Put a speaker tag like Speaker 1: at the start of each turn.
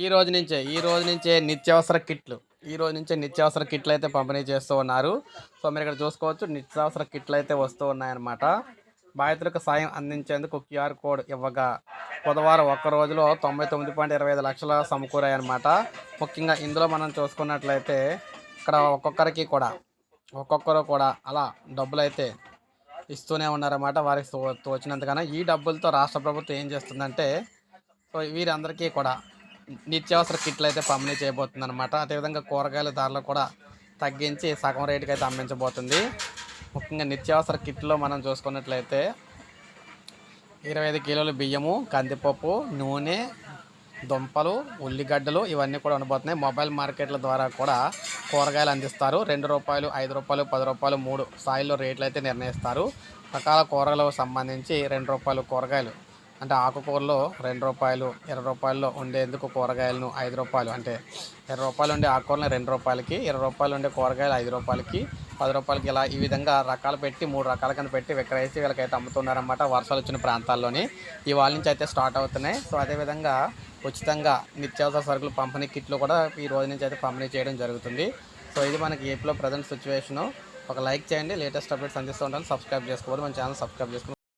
Speaker 1: ఈ రోజు నుంచే ఈ రోజు నుంచే నిత్యావసర కిట్లు. ఈ రోజు నుంచే నిత్యావసర కిట్లు అయితే పంపిణీ చేస్తూ ఉన్నారు. సో మీరు ఇక్కడ చూసుకోవచ్చు నిత్యావసర కిట్లు అయితే వస్తూ ఉన్నాయన్నమాట. బాధితులకు సాయం అందించేందుకు క్యూఆర్ కోడ్ ఇవ్వగా బుధవారం ఒక్క రోజులో తొంభై తొమ్మిది పాయింట్ ఇరవై ఐదు లక్షల సమకూరాయన్నమాట. ముఖ్యంగా ఇందులో మనం చూసుకున్నట్లయితే ఇక్కడ ఒక్కొక్కరికి కూడా ఒక్కొక్కరు కూడా అలా డబ్బులు అయితే ఇస్తూనే ఉన్నారన్నమాట వారికి తో- తోచినంతగానో. ఈ డబ్బులతో రాష్ట్ర ప్రభుత్వం ఏం చేస్తుందంటే సో వీరందరికీ కూడా నిత్యావసర కిట్లు అయితే పంపిణీ చేయబోతుంది అనమాట అదేవిధంగా కూరగాయల ధరలు కూడా తగ్గించి సగం రేటుకి అయితే అమ్మించబోతుంది. ముఖ్యంగా నిత్యావసర కిట్లో మనం చూసుకున్నట్లయితే ఇరవై ఐదు కిలోలు బియ్యము కందిపప్పు నూనె దుంపలు ఉల్లిగడ్డలు ఇవన్నీ కూడా ఉండబోతున్నాయి. మొబైల్ మార్కెట్ల ద్వారా కూడా కూరగాయలు అందిస్తారు. రెండు రూపాయలు ఐదు రూపాయలు పది రూపాయలు మూడు స్థాయిలో రేట్లు అయితే నిర్ణయిస్తారు. రకాల కూరలకు సంబంధించి రెండు రూపాయలు కూరగాయలు అంటే ఆకుకూరలో రెండు రూపాయలు ఇరవై రూపాయల్లో ఉండేందుకు కూరగాయలను ఐదు రూపాయలు. అంటే ఇరవై రూపాయలు ఉండే ఆకుకూరలు రెండు రూపాయలకి ఇరవై రూపాయలు ఉండే కూరగాయలు ఐదు రూపాయలకి పది రూపాయలకి ఇలా ఈ విధంగా రకాలు పెట్టి మూడు రకాల కింద పెట్టి విక్రయిస్తే వీళ్ళకైతే అమ్ముతున్నారన్నమాట వర్షాలు వచ్చిన ప్రాంతాల్లోని. ఇవాళ నుంచి అయితే స్టార్ట్ అవుతున్నాయి. సో అదేవిధంగా ఉచితంగా నిత్యావసర సరుకులు పంపిణీ కిట్లు కూడా ఈ రోజు నుంచి అయితే పంపిణీ చేయడం జరుగుతుంది. సో ఇది మనకి ఏపీలో ప్రజెంట్ సిచ్యువేషను. ఒక లైక్ చేయండి లేటెస్ట్ అప్డేట్స్ అందిస్తూ ఉంటాను సబ్స్క్రైబ్ చేసుకోవాలి మన ఛానల్ సబ్స్క్రైబ్ చేసుకోండి.